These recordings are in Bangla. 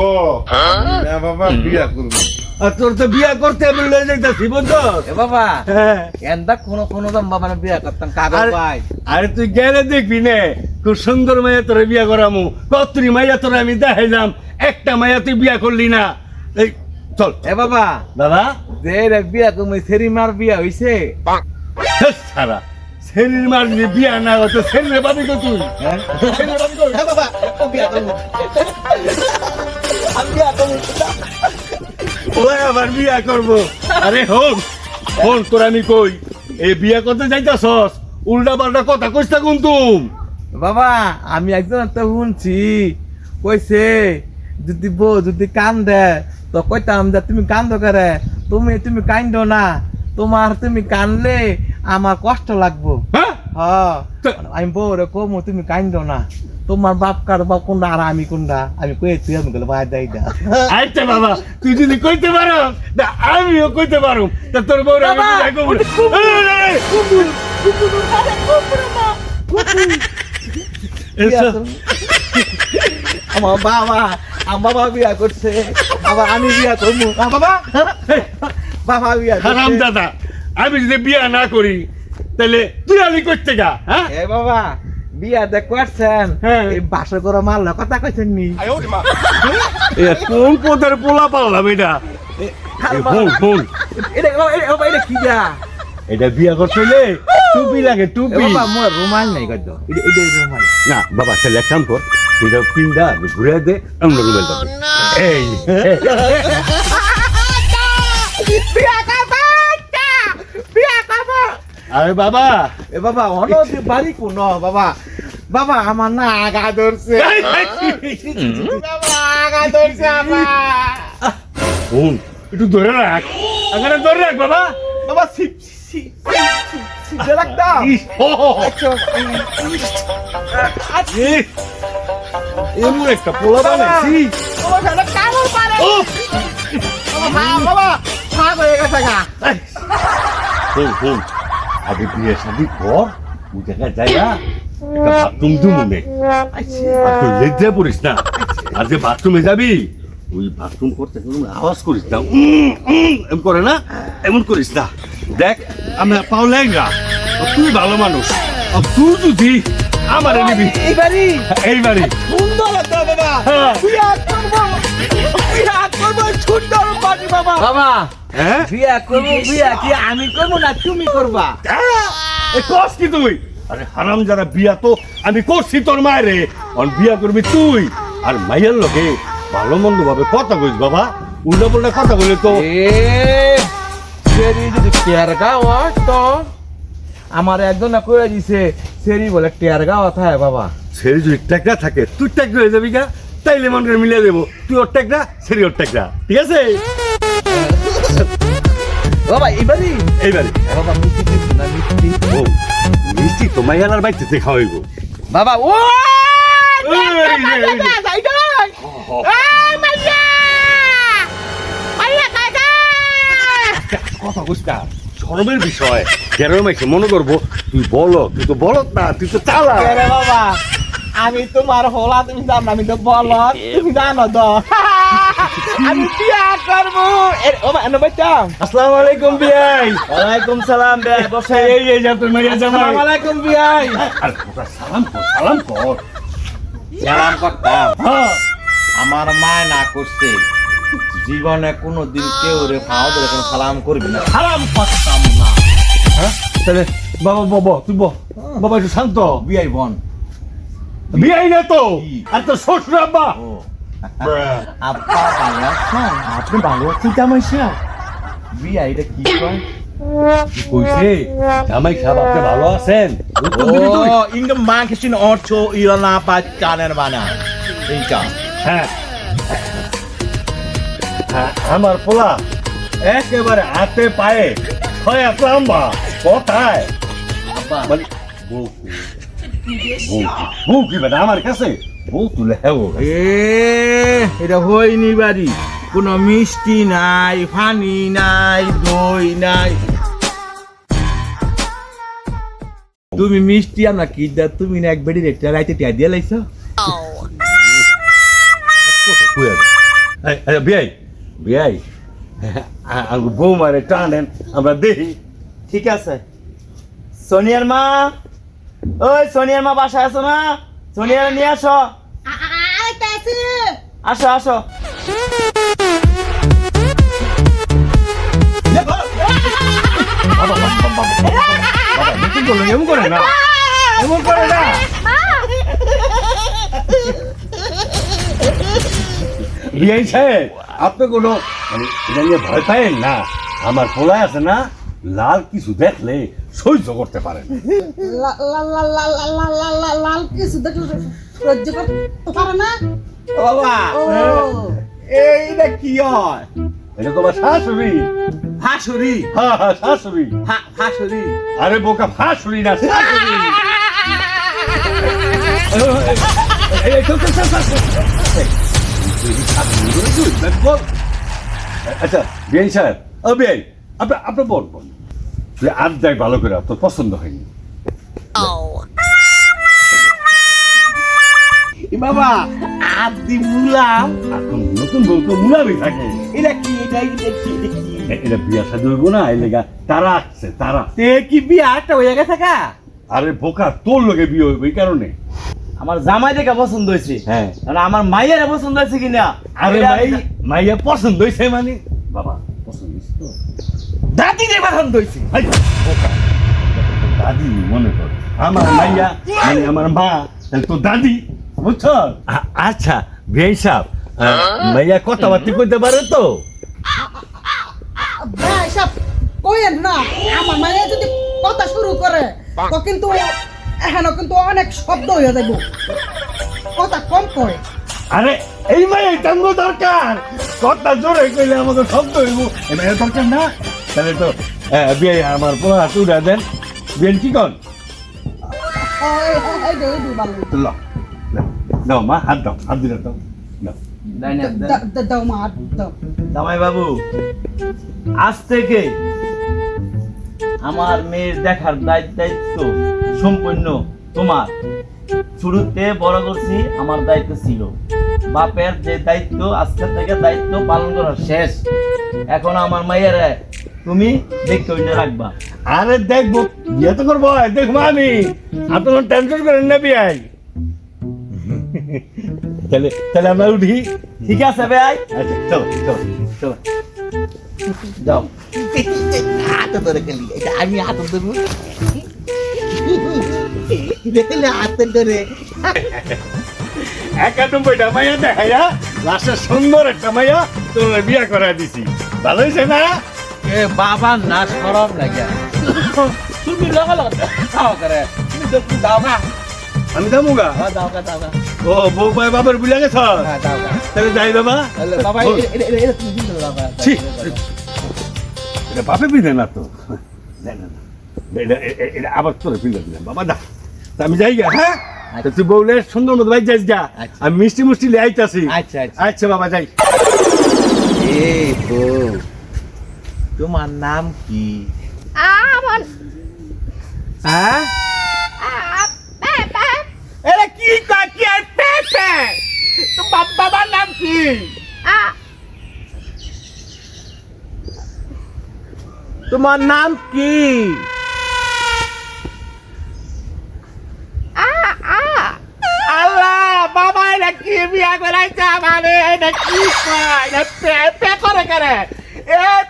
ও না বাবা বিয়া করব। আর তোর তো বিয়া করতে আমি লয়ে যাইতাছি বুঝছ এ বাবা হ্যাঁ। এন্দা কোনো কোনো দাম বাবা বিয়া করতাম কাগজ ভাই আরে তুই গেলে দেখবি নে খুব সুন্দর মাইয়া তোরে বিয়া করামু। কত্রি মাইয়া তোরে আমি দেখাইলাম একটা মাইয়া তুই বিয়া করলি না। এই চল। এ বাবা দাদা যে বিয়া তুমি সেরি মার বিয়া হইছে। সারা ছেলের মার যদি বিয়া না হতো ছেলের বাবি কো তুই? হ্যাঁ? ছেলের বাবি কো বাবা ও বিয়া করব। আমি বিয়া করব। ওই আবার বিয়া করব। আরে হোক ফোন তোর আমি কই? এই বিয়া করতে যাইতাছস? উল্টা পাল্টা কথা কইস না কুন্তুম বাবা আমি একজন তো শুনছি। কইছে যদি বউ যদি কান্দে তো কইতাম যে তুমি কান্দ করে? তুমি তুমি কান্দ না। তোমার তুমি কানলে আমার কষ্ট লাগবো। হ্যাঁ? হ্যাঁ। আমি বউরে কমু তুমি কান্দ না। তোমার বাপ কার বাপ কোনটা আর আমি কোনটা আমি কয়ে তুই আমি গেলে বাইর যাই না। আচ্ছা বাবা তুই যদি কইতে পারো তা আমিও কইতে পারো তা তোর বউরে আমি এসো। আমার বাবা আমার বাবা বিয়া করছে। আবার আমি বিয়া করব। বাবা? বাবা বিয়া হারাম দাদা আমি যদি বিয়া না করি তাহলে তুই আমি করতে গা হ্যাঁ? এ বাবা বিয়া দেখ করছেন হ্যাঁ। এই বাসর করে মারল কথা কইছেন নি? কোন পদের পোলা পাল্লাম এটা? এ, ফোন ফোন এটা কি যা? এটা বিয়া করতে হলে টুপি লাগে টুপি। বাবা মোর রুমাল নাই এটা রুমাল। না বাবা তাহলে এক কাম কর এটা পিন্ডা ঘুরে দে আমরা রুমেল এই আরে বাবা। এ বাবা অন বাড়ি কোন? বাবা বাবা আমার না আগা ধরছে। বাবা আগা ধরছে আমার। ফোন একটু ধরে রাখ। আগে ধরে রাখ বাবা। বাবা সিপ সিপ সিপ এমন একটা পোলা বানাইছি বাবা বাবা ভাগ হয়ে গেছে গা। ফোন ফোন আগে বিয়ে শাদি কর ওই জায়গায় যাই না। একটা বাথরুম দু মনে আর তুই লেগে পড়িস না। আর যে বাথরুমে যাবি ওই বাথরুম করতে আওয়াজ করিস না। এমন করে না এমন করিস না। দেখ আমি পাও আর তুই ভালো মানুষ। তুই যদি আমার নিবি। এইবারই এইবারে সুন্দর তো বাবা। হ্যাঁ। বিয়া করব। বিয়া করব। সুন্দর পাটি বাবা। বাবা বিয়া করব বিয়া কি আমি করব না তুমি করবা? এ কস কি তুই? আরে হারাম যারা বিয়া তো আমি করছি তোর মায়ের রে। অন বিয়া করবি তুই আর মাইয়ের লোকে ভালো মন্দ ভাবে কথা কইস বাবা। উল্টা পাল্টা কথা বলে তো এ সেরি যদি টেয়ার গাওয়া তো আমার একজন করে দিছে সেরি বলে টেয়ার গাওয়া থাকে বাবা। সেরি যদি টেকরা থাকে তুই টেকরা হয়ে যাবি গা। তাইলে মনে মিলিয়ে দেবো। তুই ওর টেকরা সেরি ওর টেকরা। ঠিক আছে? বাবা মিষ্টি না মিষ্টি? ও মিষ্টি বাইতে ও। কথা শরমের বিষয়। গ্যারের মাইছে মনে করব তুই বলো তুই তো বলত না তুই তো চালা বাবা আমি তোমার হলা তুমি জানো আমি তো বল তুমি জানো তো। আমি বিয়া করব। ও মা আসসালামু আলাইকুম বিয়াই ওয়ালাইকুম সালাম বিয়া বসে এই এই যা তুই মাইয়া জামাই আসসালামু আলাইকুম বিয়াই আর সালাম কর সালাম কর। সালাম করতাম। হ্যাঁ। আমার মা না করছে। জীবনে কোনো দিন কেউ রে পাও ধরে কোনো সালাম করবি না। সালাম করতাম না। হ্যাঁ? তাহলে বাবা বাবা তুই বল বাবা একটু শান্ত। বিয়াই বোন। বিয়াই না তো? আর তো শ্বশুর আব্বা? আপা ভালো আছেন আপনি ভালো আছেন জামাই সাহেব বিয়া এটা কি কয় কইছে জামাই সাহেব ভালো আছেন ও ইংগা মা কিসিন অর্থ পাঁচ কানের বানা হ্যাঁ আমার পোলা একেবারে হাতে পায়ে ছয় এক লম্বা কোথায় বউ কি বেটা আমার কাছে বউ তুলে এ এটা হয়নি বাড়ি। কোনো মিষ্টি নাই পানি নাই দই নাই। তুমি মিষ্টি আমরা কি দা তুমি না এক বেড়ি রেটটা রাইতে টিয়া দিয়ে লাইছো? শুয়ে বিয়াই। বিয়াই? আঙ্গু বৌমারে টানেন আমরা দেখি। ঠিক আছে। সোনিয়ার মা? ওই সোনিয়ার মা বাসায় আছো না? সোনিয়ার নিয়ে আসো। আসো আসো। করে না আপনি কোনো মানে ভয় পায়েন না? আমার পোলায় আছে না, লাল কিছু দেখলে সহ্য করতে পারেন লাল সহ্য করতে পারে না বাবা কি আরে বোকা ফাঁসুরি না আচ্ছা বিয়ে সাহেব ও বিয়াই আপনার আপনার বোন তুই আর দেখ ভালো করে তোর পছন্দ হয়নি। বাবা আদি মুলাম এখন নতুন বউ তো মুলাবি থাকে। এটা কি এটা এটা কি এটা বিয়া সাথে হইব না এই লেগা তারা আসছে তারা। তে কি বিয়া? একটা হয়ে গেছে কা? আরে বোকা তোর লোকে বিয়ে হইব এই কারণে। আমার জামাই দেখে পছন্দ হয়েছে। হ্যাঁ। আমার মাইয়ের পছন্দ হয়েছে কিনা? আরে ভাই মাইয়া পছন্দ হয়েছে মানে। বাবা পছন্দ হয়েছে তো। দাদি রে পছন্দ হইছে হাই, বোকা। দাদি মনে কর। আমার মাইয়া মানে আমার মা তাহলে তো দাদি বুঝছ? আচ্ছা বিয়াই সাহেব মাইয়া কথাবার্তা কইতে পারে তো? ভাই সব কইেন না আমার মায়ের যদি কথা শুরু করে তো কিন্তু এখানে কিন্তু অনেক শব্দ হয়ে যাইব। কথা কম কয়। আরে এই মাইয়া টাঙ্গ দরকার। কথা জোরে কইলে আমাকে শব্দ হইব। এই মাইয়া দরকার না? তাহলে তো বিয়ে আমার পোলা হাত উড়া দেন। বিয়েন কি কন দাও মা হাত দাও হাত দিলে দাও মা হাত জামাই বাবু আজ থেকে আমার মেয়ের দেখার দায়িত্ব দায়িত্ব সম্পূর্ণ তোমার। শুরুতে বড় করছি আমার দায়িত্ব ছিল। বাপের যে দায়িত্ব আজকে থেকে দায়িত্ব পালন করা শেষ। এখন আমার মায়ের তুমি দেখতে ওইটা রাখবা। আরে দেখব বিয়ে তো করব দেখব আমি। আপনার টেনশন করেন না বিয়াই। তাহলে তাহলে আমরা উঠি। ঠিক আছে ভাই আচ্ছা চলো চলো চলো। যাও। হাত ধরে খেলি এটা আমি হাত ধরবো। দেখলে হাত ধরে। একানব্বইটা মাইয়া দেখাইয়া লাস্টে সুন্দর একটা মাইয়া তোমার বিয়ে করা দিছি। ভালো হয়েছে না? এ বাবা না লাগে। তুমি লগা লগা খাও করে। তুমি তো দাও না আমি যাব গা? হ্যাঁ দাও দাও ও বউ ভাই বাবার বুঝলে গেছ? হ্যাঁ দাও কা তাহলে যাই বাবা। বাবা এটা এটা এটা তুমি দিন দাও এটা বাপে পিঁধে না তো? না, না, না। এটা- এ- এ- এটা আবার তোরে পিঁধে দিলাম। বাবা দা আমি যাই গা হ্যাঁ? তা তুই বউলে সুন্দর মতো ভাই যাইস গা। আচ্ছা। আমি মিষ্টি মুষ্টি আইতাছি। আচ্ছা আচ্ছা। আচ্ছা বাবা যাই। বউ তোমার নাম কি আমার হ্যাঁ কি কয় কি আর বাবার নাম কি তোমার নাম কি কি বিয়া করাইছে আমারে এটা কি করে করে এ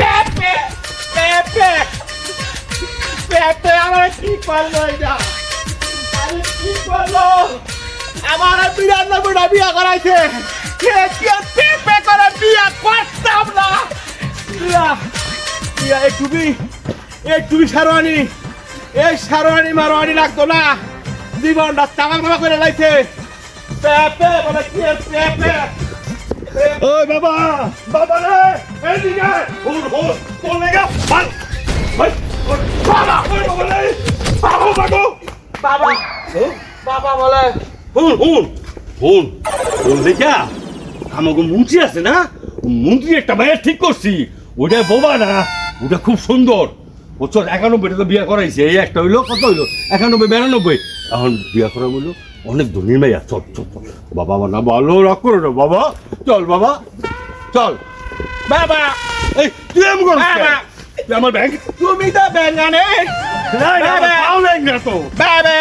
পেপে পেপে পেপে আমার কি করল এটা আমি কি করল। আমার বিরানব্বইটা বিয়া করাইছে। পেপে করে বিয়া করতাম না? বিয়া বিয়া একটু বি একটু বি সারোয়ানি এই সারোয়ানি মারোয়ানি লাগতো না। জীবনটা তামাক করে লাইছে। পেপে বলে কি পেপে ওই বাবা বাবা রে এদিকে। হুন হুন কোন লেগা ভালো ভাই বাবা ওই বাবা রে। বাবা বাবা। বাবা। বাবা বলে। হুন হুন হুন হুন দেখা আমাকে মন্ত্রী আছে না? মন্ত্রী একটা মেয়ে ঠিক করছি। ওটা বোবা না ওটা খুব সুন্দর। চল একানব্বইটা তো বিয়ে করাইছে। এই একটা হইল কত হইল? একানব্বই বিরানব্বই। এখন বিয়ে করা হইল অনেক ধনী মেয়া চল চল চল। বাবা আমার না ভালো রাগ করো না বাবা। চল বাবা চল। বাবা। এই তুই এম? বাবা। আমার ব্যাংক তুমি তো ব্যাংক না না বাবা। পাও নাই না তো। বাবা।